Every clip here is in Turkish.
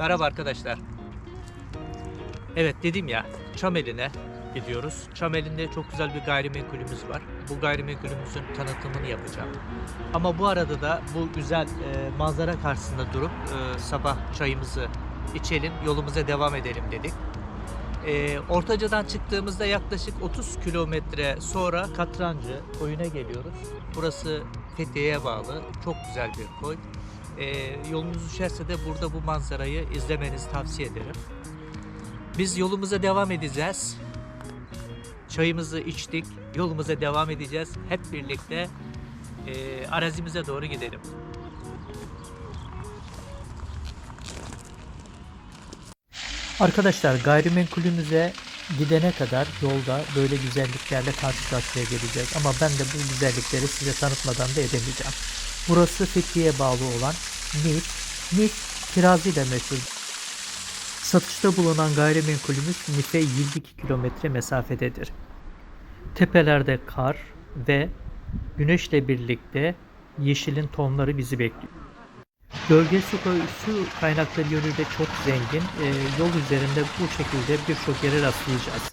Merhaba arkadaşlar. Evet dedim ya Çameli'ne gidiyoruz. Çameli'nde çok güzel bir gayrimenkulümüz var. Bu gayrimenkulümüzün tanıtımını yapacağım. Ama bu arada da bu güzel e, manzara karşısında durup e, sabah çayımızı içelim, yolumuza devam edelim dedik. E, Ortaca'dan çıktığımızda yaklaşık 30 kilometre sonra Katrancı koyuna geliyoruz. Burası Fethiye'ye bağlı. Çok güzel bir koy. E, yolunuz düşerse de burada bu manzarayı izlemenizi tavsiye ederim. Biz yolumuza devam edeceğiz. Çayımızı içtik, yolumuza devam edeceğiz. Hep birlikte e, arazimize doğru gidelim. Arkadaşlar gayrimenkulümüze gidene kadar yolda böyle güzelliklerle karşı karşıya geleceğiz. Ama ben de bu güzellikleri size tanıtmadan da edemeyeceğim. Burası Fethiye'ye bağlı olan Nif. Nif kirazıyla meşhur. Satışta bulunan gayrimenkulümüz Nif'e 22 kilometre mesafededir. Tepelerde kar ve güneşle birlikte yeşilin tonları bizi bekliyor. Bölge su, su kaynakları yönüyle çok zengin. Ee, yol üzerinde bu şekilde birçok yere rastlayacağız.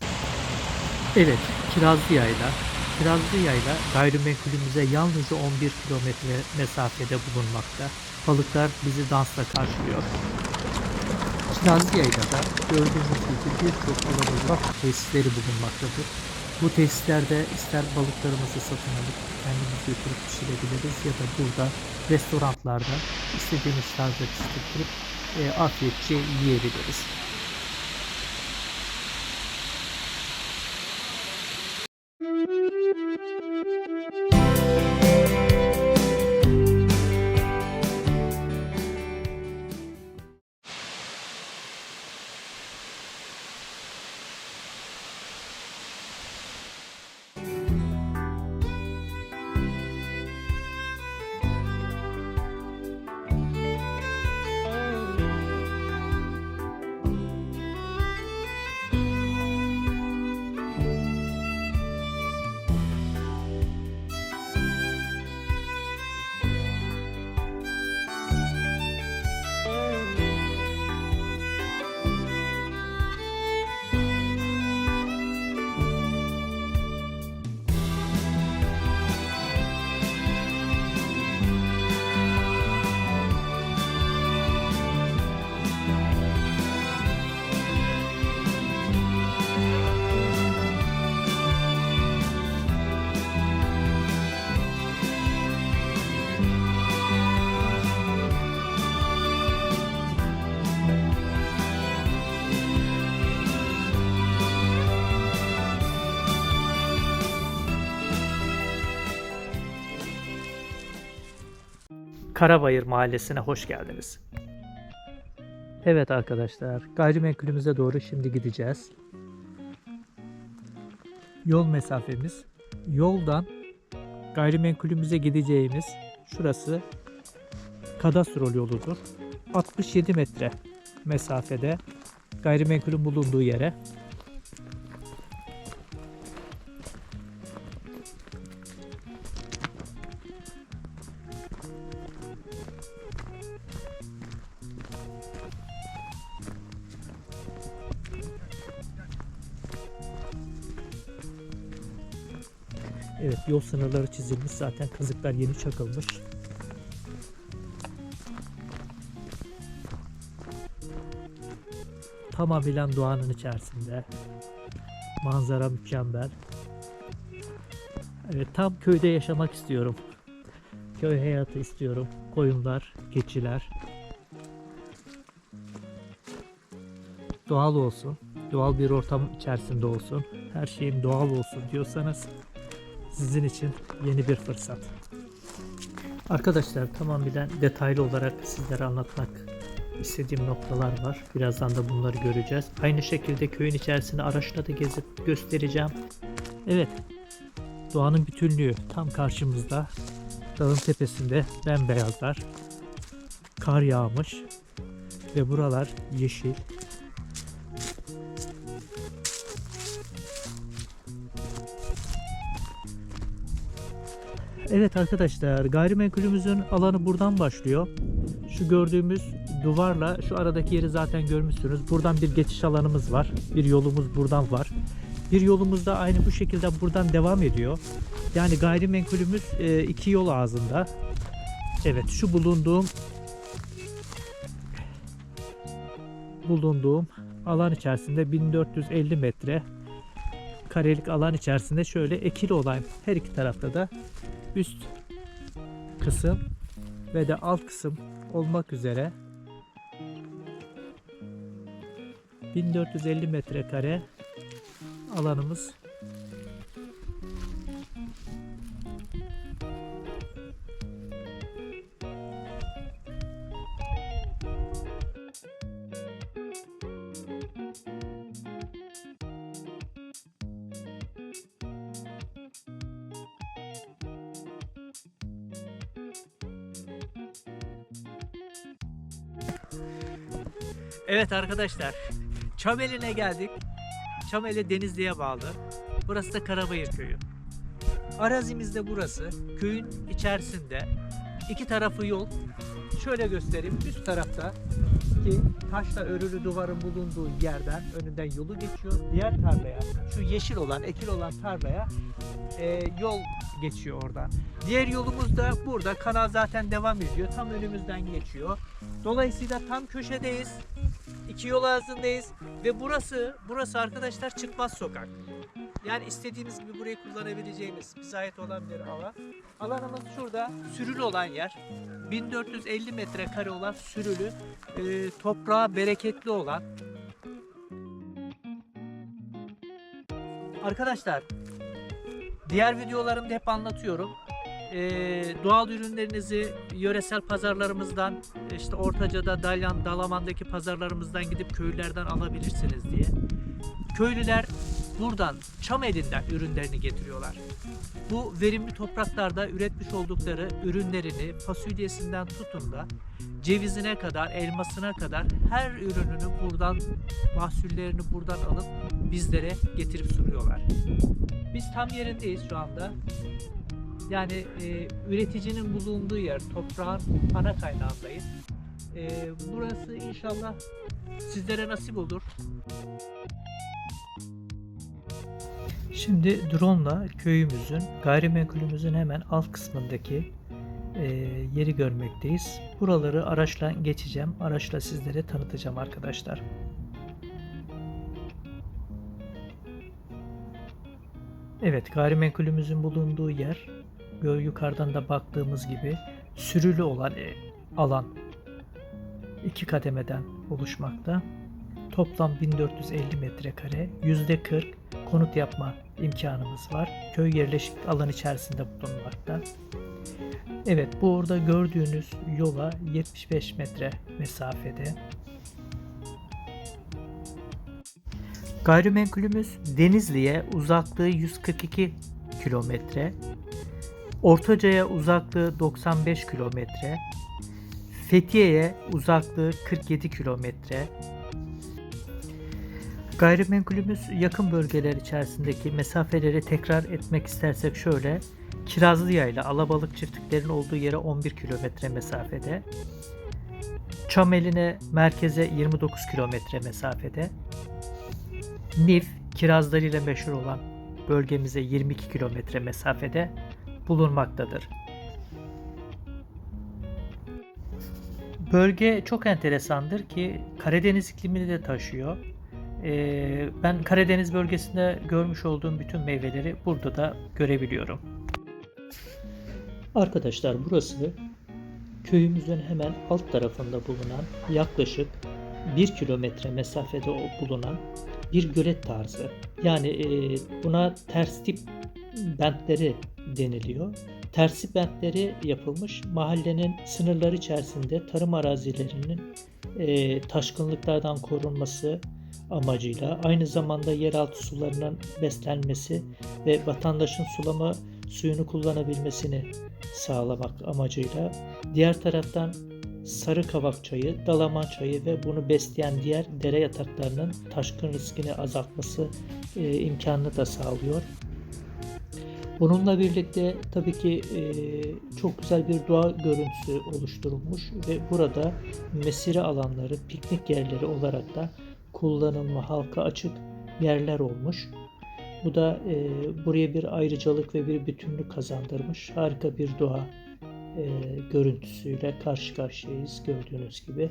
Evet, Kirazlı Yayla. Kirazlı Yayla gayrimenkulümüze yalnızca 11 kilometre mesafede bulunmakta. Balıklar bizi dansla karşılıyor. Kirazlı Yayla'da gördüğünüz gibi birçok alabalık tesisleri bulunmaktadır. Bu tesislerde ister balıklarımızı satın alıp kendimiz götürüp pişirebiliriz ya da burada restoranlarda istediğimiz tarzda pişirip e, afiyetçe yiyebiliriz. Karabayır Mahallesi'ne hoş geldiniz. Evet arkadaşlar, gayrimenkulümüze doğru şimdi gideceğiz. Yol mesafemiz, yoldan gayrimenkulümüze gideceğimiz şurası kadastrol yoludur. 67 metre mesafede gayrimenkulün bulunduğu yere yol sınırları çizilmiş zaten kazıklar yeni çakılmış. Tamamen doğanın içerisinde. Manzara mükemmel. Evet tam köyde yaşamak istiyorum. Köy hayatı istiyorum. Koyunlar, keçiler. Doğal olsun. Doğal bir ortam içerisinde olsun. Her şeyim doğal olsun diyorsanız sizin için yeni bir fırsat. Arkadaşlar tamamen detaylı olarak sizlere anlatmak istediğim noktalar var. Birazdan da bunları göreceğiz. Aynı şekilde köyün içerisinde araçla da gezip göstereceğim. Evet. Doğanın bütünlüğü tam karşımızda. Dağın tepesinde bembeyazlar. Kar yağmış. Ve buralar yeşil. Evet arkadaşlar gayrimenkulümüzün alanı buradan başlıyor. Şu gördüğümüz duvarla şu aradaki yeri zaten görmüşsünüz. Buradan bir geçiş alanımız var. Bir yolumuz buradan var. Bir yolumuz da aynı bu şekilde buradan devam ediyor. Yani gayrimenkulümüz e, iki yol ağzında. Evet şu bulunduğum bulunduğum alan içerisinde 1450 metre karelik alan içerisinde şöyle ekili olan her iki tarafta da üst kısım ve de alt kısım olmak üzere 1450 metrekare alanımız Evet arkadaşlar Çameli'ne geldik. Çameli Denizli'ye bağlı. Burası da Karabayır köyü. Arazimiz de burası. Köyün içerisinde. iki tarafı yol. Şöyle göstereyim. Üst tarafta ki taşla örülü duvarın bulunduğu yerden önünden yolu geçiyor. Diğer tarlaya, şu yeşil olan, ekil olan tarlaya e, yol geçiyor oradan. Diğer yolumuz da burada. Kanal zaten devam ediyor. Tam önümüzden geçiyor. Dolayısıyla tam köşedeyiz. İki yol ağzındayız ve burası burası arkadaşlar çıkmaz sokak. Yani istediğimiz gibi burayı kullanabileceğimiz bize olan bir alan. Alanımız şurada sürülü olan yer. 1450 metrekare olan sürülü, e, toprağı bereketli olan. Arkadaşlar, diğer videolarımda hep anlatıyorum. E, doğal ürünlerinizi yöresel pazarlarımızdan, işte Ortaca'da, Dalyan, Dalaman'daki pazarlarımızdan gidip köylülerden alabilirsiniz diye. Köylüler buradan, çam elinden ürünlerini getiriyorlar. Bu verimli topraklarda üretmiş oldukları ürünlerini fasulyesinden tutun da cevizine kadar, elmasına kadar her ürününü buradan, mahsullerini buradan alıp bizlere getirip sunuyorlar. Biz tam yerindeyiz şu anda. Yani e, üreticinin bulunduğu yer, toprağın ana kaynağındayız. E, burası inşallah sizlere nasip olur. Şimdi drone köyümüzün, gayrimenkulümüzün hemen alt kısmındaki e, yeri görmekteyiz. Buraları araçla geçeceğim. Araçla sizlere tanıtacağım arkadaşlar. Evet, gayrimenkulümüzün bulunduğu yer yukarıdan da baktığımız gibi sürülü olan e, alan iki kademeden oluşmakta. Toplam 1450 metrekare, %40 konut yapma imkanımız var. Köy yerleşik alan içerisinde bulunmakta. Evet bu orada gördüğünüz yola 75 metre mesafede. Gayrimenkulümüz Denizli'ye uzaklığı 142 kilometre, Ortaca'ya uzaklığı 95 kilometre, Fethiye'ye uzaklığı 47 kilometre, Gayrimenkulümüz yakın bölgeler içerisindeki mesafeleri tekrar etmek istersek şöyle. Kirazlıya ile Alabalık çiftliklerin olduğu yere 11 kilometre mesafede. Çameline merkeze 29 kilometre mesafede. Nif, kirazlarıyla meşhur olan bölgemize 22 kilometre mesafede bulunmaktadır. Bölge çok enteresandır ki Karadeniz iklimini de taşıyor. Ee, ben Karadeniz bölgesinde görmüş olduğum bütün meyveleri burada da görebiliyorum. Arkadaşlar burası köyümüzün hemen alt tarafında bulunan yaklaşık 1 kilometre mesafede bulunan bir gölet tarzı. Yani e, buna ters tip bentleri deniliyor. Tersi bentleri yapılmış mahallenin sınırları içerisinde tarım arazilerinin e, taşkınlıklardan korunması amacıyla aynı zamanda yeraltı sularının beslenmesi ve vatandaşın sulama suyunu kullanabilmesini sağlamak amacıyla diğer taraftan sarı kavak çayı, dalaman çayı ve bunu besleyen diğer dere yataklarının taşkın riskini azaltması e, imkanını da sağlıyor. Bununla birlikte tabii ki e, çok güzel bir doğa görüntüsü oluşturulmuş ve burada mesire alanları, piknik yerleri olarak da kullanılma halka açık yerler olmuş. Bu da e, buraya bir ayrıcalık ve bir bütünlük kazandırmış. Harika bir doğa e, görüntüsüyle karşı karşıyayız gördüğünüz gibi.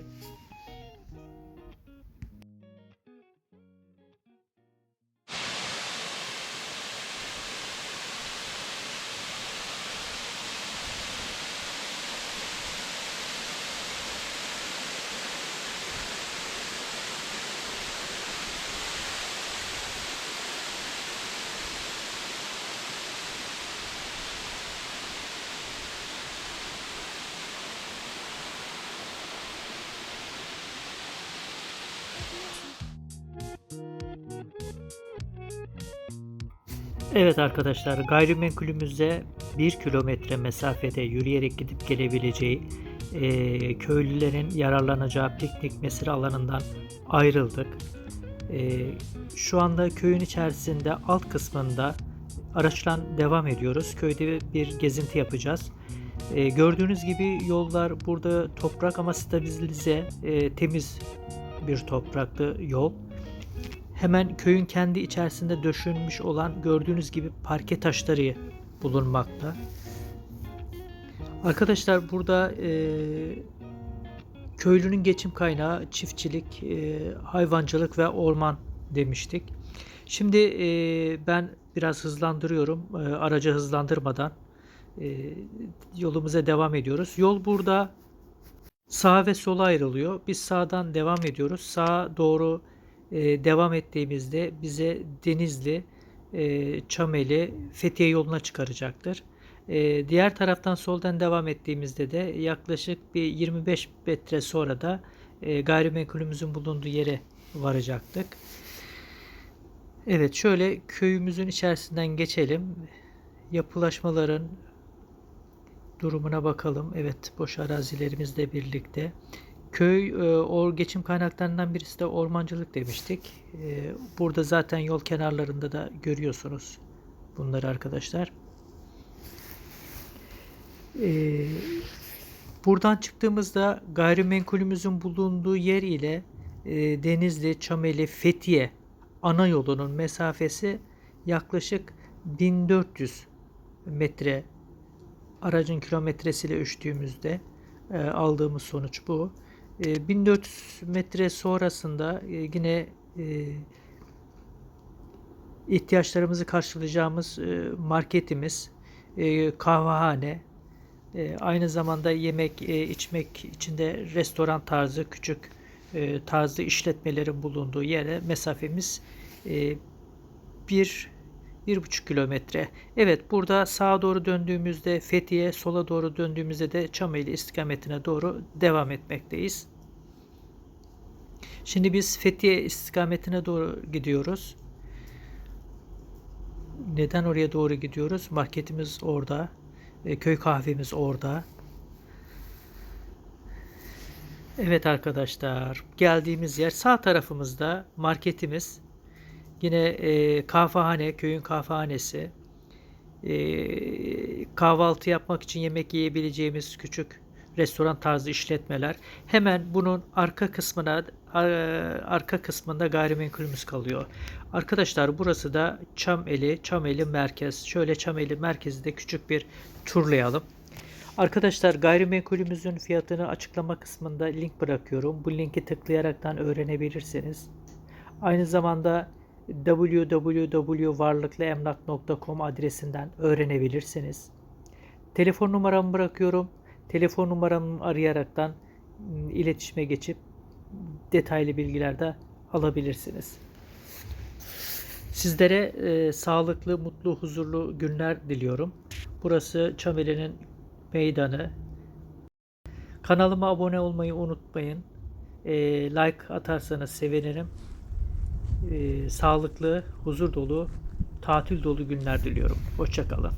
Evet arkadaşlar gayrimenkulümüzde 1 kilometre mesafede yürüyerek gidip gelebileceği e, köylülerin yararlanacağı piknik mesire alanından ayrıldık. E, şu anda köyün içerisinde alt kısmında araçla devam ediyoruz. Köyde bir gezinti yapacağız. E, gördüğünüz gibi yollar burada toprak ama stabilize, e, temiz bir topraklı yol. Hemen köyün kendi içerisinde döşünmüş olan gördüğünüz gibi parke taşları bulunmakta. Arkadaşlar burada e, köylünün geçim kaynağı çiftçilik, e, hayvancılık ve orman demiştik. Şimdi e, ben biraz hızlandırıyorum. E, aracı hızlandırmadan e, yolumuza devam ediyoruz. Yol burada sağa ve sola ayrılıyor. Biz sağdan devam ediyoruz. Sağa doğru e, devam ettiğimizde bize Denizli, e, Çameli, Fethiye yoluna çıkaracaktır. E, diğer taraftan soldan devam ettiğimizde de yaklaşık bir 25 metre sonra da e, gayrimenkulümüzün bulunduğu yere varacaktık. Evet şöyle köyümüzün içerisinden geçelim. Yapılaşmaların durumuna bakalım. Evet boş arazilerimizle birlikte. Köy e, geçim kaynaklarından birisi de ormancılık demiştik. E, burada zaten yol kenarlarında da görüyorsunuz bunları arkadaşlar. E, buradan çıktığımızda gayrimenkulümüzün bulunduğu yer ile e, Denizli, Çameli, Fethiye ana yolunun mesafesi yaklaşık 1400 metre aracın kilometresiyle ölçtüğümüzde e, aldığımız sonuç bu. 1400 ee, metre sonrasında e, yine e, ihtiyaçlarımızı karşılayacağımız e, marketimiz, kahvehane, aynı zamanda yemek içmek için de restoran tarzı küçük tarzı işletmelerin bulunduğu yere mesafemiz bir bir buçuk kilometre. Evet burada sağa doğru döndüğümüzde Fethiye, sola doğru döndüğümüzde de Çameli istikametine doğru devam etmekteyiz. Şimdi biz Fethiye istikametine doğru gidiyoruz. Neden oraya doğru gidiyoruz? Marketimiz orada. E, köy kahvemiz orada. Evet arkadaşlar geldiğimiz yer sağ tarafımızda marketimiz. Yine e, kahvehane, köyün kahvehanesi. E, kahvaltı yapmak için yemek yiyebileceğimiz küçük restoran tarzı işletmeler. Hemen bunun arka kısmına arka kısmında gayrimenkulümüz kalıyor. Arkadaşlar burası da Çameli, Çameli merkez. Şöyle Çameli merkezinde küçük bir turlayalım. Arkadaşlar gayrimenkulümüzün fiyatını açıklama kısmında link bırakıyorum. Bu linki tıklayaraktan öğrenebilirsiniz. Aynı zamanda www.varlıklıemlak.com adresinden öğrenebilirsiniz. Telefon numaramı bırakıyorum. Telefon numaramı arayaraktan ıı, iletişime geçip detaylı bilgiler de alabilirsiniz. Sizlere e, sağlıklı, mutlu, huzurlu günler diliyorum. Burası Çameli'nin meydanı. Kanalıma abone olmayı unutmayın. E, like atarsanız sevinirim e, sağlıklı, huzur dolu, tatil dolu günler diliyorum. Hoşçakalın.